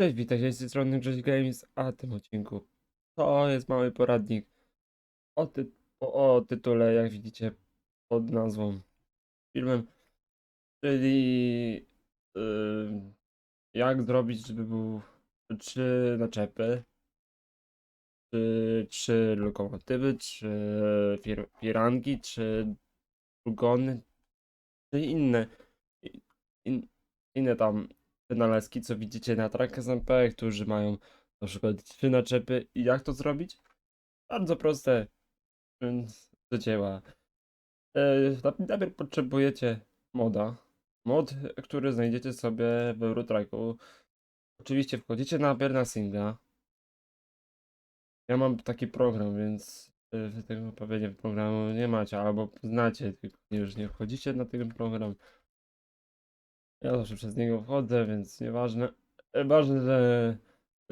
Cześć, witajcie z tej strony Grześ Games, a w tym odcinku to jest mały poradnik o, ty o, o tytule, jak widzicie, pod nazwą filmem, czyli yy, jak zrobić, żeby był trzy naczepy, czy trzy lokomotywy, czy fir firanki, czy furgony, czy inne, in, inne tam wynalazki, co widzicie na Track SMP, którzy mają na przykład trzy naczepy. I jak to zrobić? Bardzo proste, więc do dzieła. E, na- Najpierw potrzebujecie moda. Mod, który znajdziecie sobie w Eurotracku. Oczywiście wchodzicie na Berna Singa. Ja mam taki program, więc e, wy tego pewnie programu nie macie, albo znacie, tylko już nie wchodzicie na ten program. Ja zawsze przez niego wchodzę, więc nieważne. Ważne, że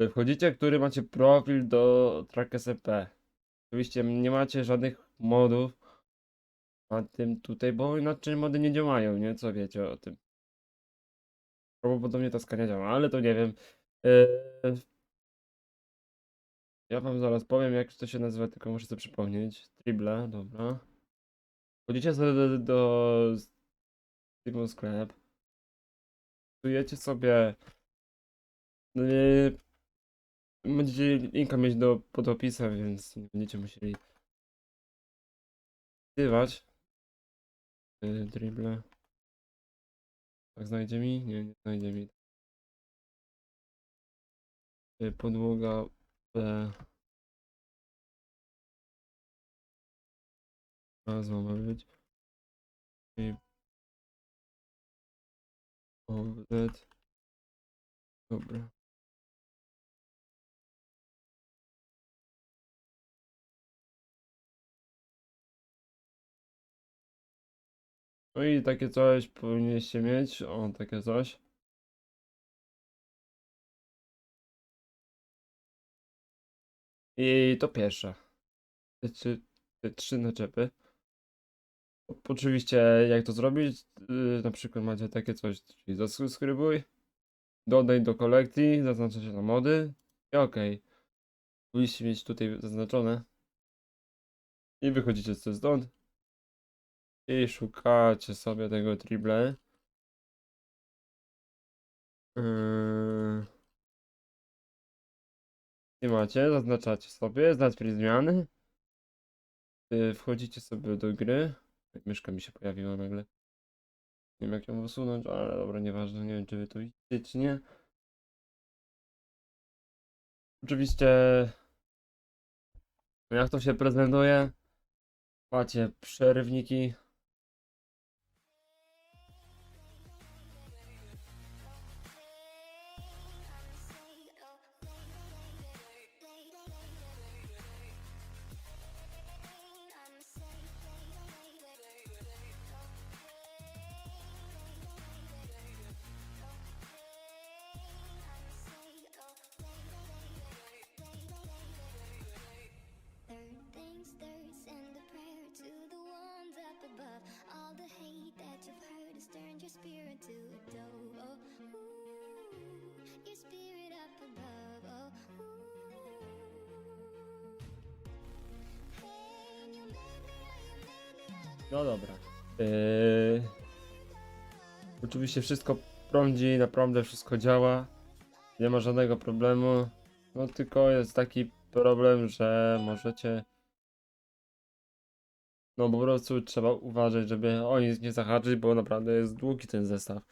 wchodzicie, który macie profil do Track SMP. Oczywiście nie macie żadnych modów na tym tutaj, bo inaczej mody nie działają, nie? Co wiecie o tym? Prawdopodobnie ta skania działa, ale to nie wiem. E, Ja wam zaraz powiem, jak to się nazywa, tylko muszę sobie przypomnieć. Triple, dobra. Wchodzicie sobie do, do Steam Sklep. Wpisujecie sobie yy, Będziecie linka mieć do pod opisem, więc nie będziecie musieli wpisywać. Yy, dribble. Tak znajdzie mi? Nie, nie znajdzie mi. Yy, podłoga B. Nazwa ma być. I OZ. Dobra. No i takie coś powinniście mieć. O, takie coś. I to pierwsze. Te trzy, te trzy naczepy. Oczywiście, jak to zrobić? Yy, na przykład macie takie coś, czyli zasubskrybuj, dodaj do kolekcji, zaznaczacie na mody i ok. Powinniście mieć tutaj zaznaczone. I wychodzicie z stąd. I szukacie sobie tego triple. Yy... I macie, zaznaczacie sobie, znać zmiany. Yy, Wchodzicie sobie do gry. Myszka mi się pojawiła nagle. Nie wiem jak ją usunąć, ale dobra, nieważne, nie wiem czy wy to widzicie czy nie. Oczywiście jak to się prezentuje? Macie przerywniki. No dobra. Yy... Oczywiście wszystko prądzi, naprawdę wszystko działa. Nie ma żadnego problemu. No tylko jest taki problem, że możecie. No po prostu trzeba uważać, żeby o nic nie zahaczyć, bo naprawdę jest długi ten zestaw.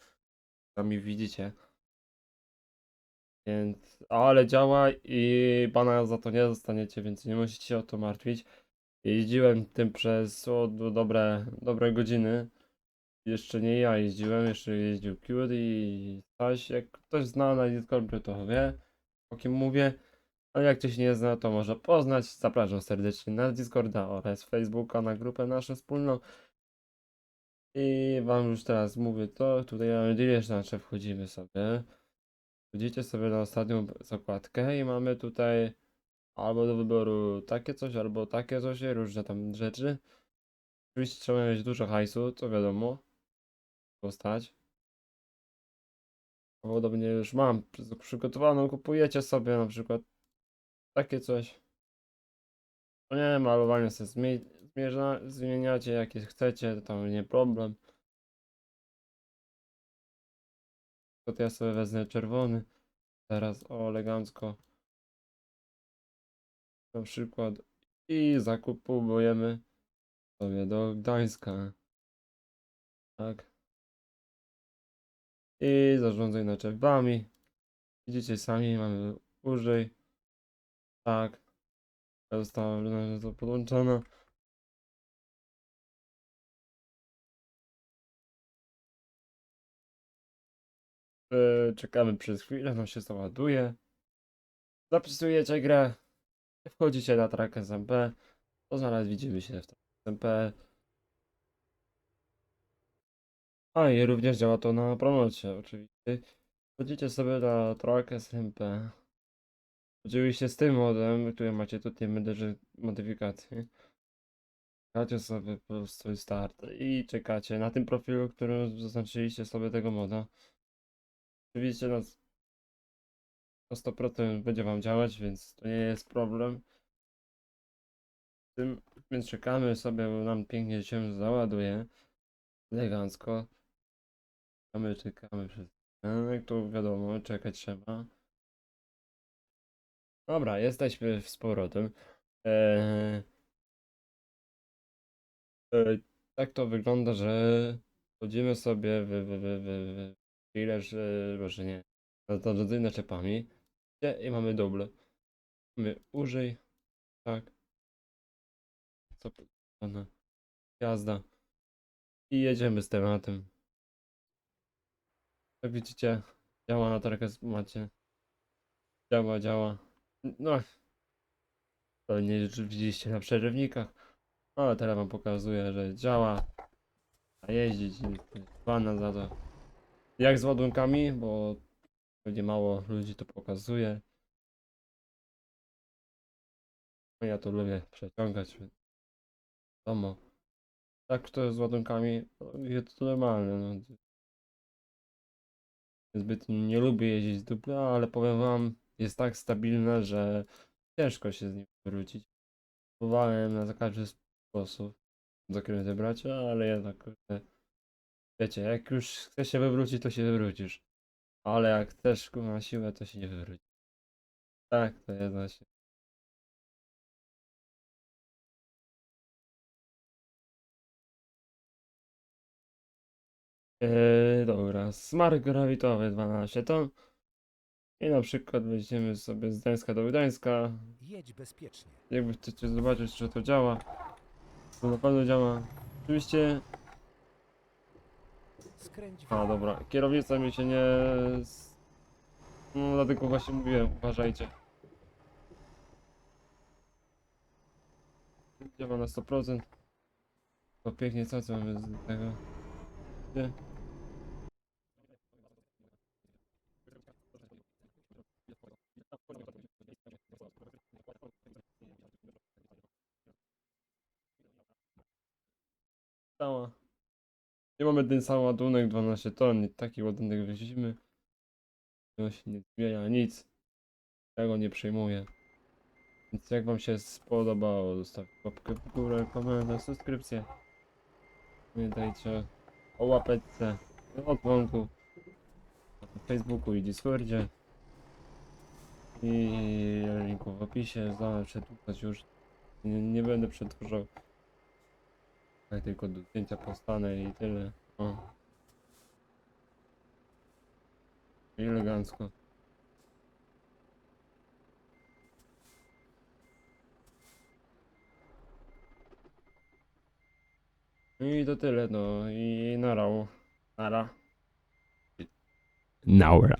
Sami widzicie. Więc, ale działa i pana za to nie dostaniecie, więc nie musicie się o to martwić. Jeździłem tym przez o, do- dobre, dobre godziny. Jeszcze nie ja jeździłem, jeszcze jeździł Cute i Staś. Jak ktoś zna na Discordzie, to wie, o kim mówię. A jak ktoś nie zna, to może poznać. Zapraszam serdecznie na Discorda oraz Facebooka, na grupę naszą wspólną. I wam już teraz mówię to, tutaj mamy dwie nasze wchodzimy sobie. Wchodzicie sobie na ostatnią zakładkę i mamy tutaj albo do wyboru takie coś, albo takie coś, różne tam rzeczy. Oczywiście trzeba mieć dużo hajsu, to wiadomo. Postać. Podobnie już mam przy- przygotowaną, kupujecie sobie na przykład takie coś. No nie, malowanie sobie zmie zmierza- zmieniacie jakie chcecie, to tam nie problem. To ja sobie wezmę czerwony. Teraz o elegancko. Na przykład. I zakupujemy sobie do Gdańska. Tak. I zarządzaj naczepami. Widzicie sami, mamy użyj. Tak. Została na to podłączona. Yy, Czekamy przez chwilę, no się załaduje. Zapisujecie grę. Wchodzicie na track SMP. To zaraz widzimy się w track SMP. A i również działa to na promocie, oczywiście. Wchodzicie sobie na track SMP. Oczywiście z tym modem, który macie tutaj modyfikacje. Czekacie sobie po prostu start i czekacie na tym profilu, którym zaznaczyliście sobie tego moda. Oczywiście na, na 100% będzie wam działać, więc to nie jest problem. Z Tym, więc czekamy sobie, bo nam pięknie się załaduje. Elegancko. Czekamy, czekamy przez jak to wiadomo, czekać trzeba. Dobra, jesteśmy z powrotem. Eee, e, tak to wygląda, że chodzimy sobie w, w, w, w, w chwilę, że może nie, zarządzamy naczepami Gdzie- i mamy doble. Mamy użyj, tak. Co pana jazda. I jedziemy z tematem. Jak widzicie, działa na tarkę macie. Działa, działa. No. To nie widzieliście na przerywnikach. Ale teraz wam pokazuję, że działa. A jeździć pana za to. Jak z ładunkami, bo pewnie mało ludzi to pokazuje. No ja to lubię przeciągać. więc Wiadomo. Tak to z ładunkami, jest to normalne. No. Zbyt nie lubię jeździć z dupla, ale powiem wam, jest tak stabilne, że ciężko się z nim wrócić. Próbowałem na każdy sposób zakręty brać, ale jednak wiecie, jak już chcesz się wywrócić, to się wywrócisz. Ale jak kurwa, na siłę, to się nie wywróci. Tak, to jest właśnie. Eee, dobra, smart grawitowy 12 ton. I na przykład weźmiemy sobie z Gdańska do Gdańska. Jedź bezpiecznie. Jakby chcecie zobaczyć, czy to działa. To na pewno działa. Oczywiście. Skręć w A dobra, kierownica mi się nie. s- No dlatego właśnie mówiłem, uważajcie. Działa na 100%. To pięknie, co co mamy z tego? Gdzie? Cała. Nie mamy ten sam ładunek 12 ton, i taki ładunek weźmiemy. To się nie zmienia nic. Tego nie przejmuję. Więc jak wam się spodobało, zostawcie łapkę w górę, komentarz, subskrypcję. Pamiętajcie o łapeczce, o dzwonku na Facebooku i Discordzie. I linku w opisie, zamiast przedłużać już. Nie, nie będę przedłużał. Tylko do zdjęcia postanę i tyle. O. I elegancko. No I to tyle, no i nara. Nara. Naura.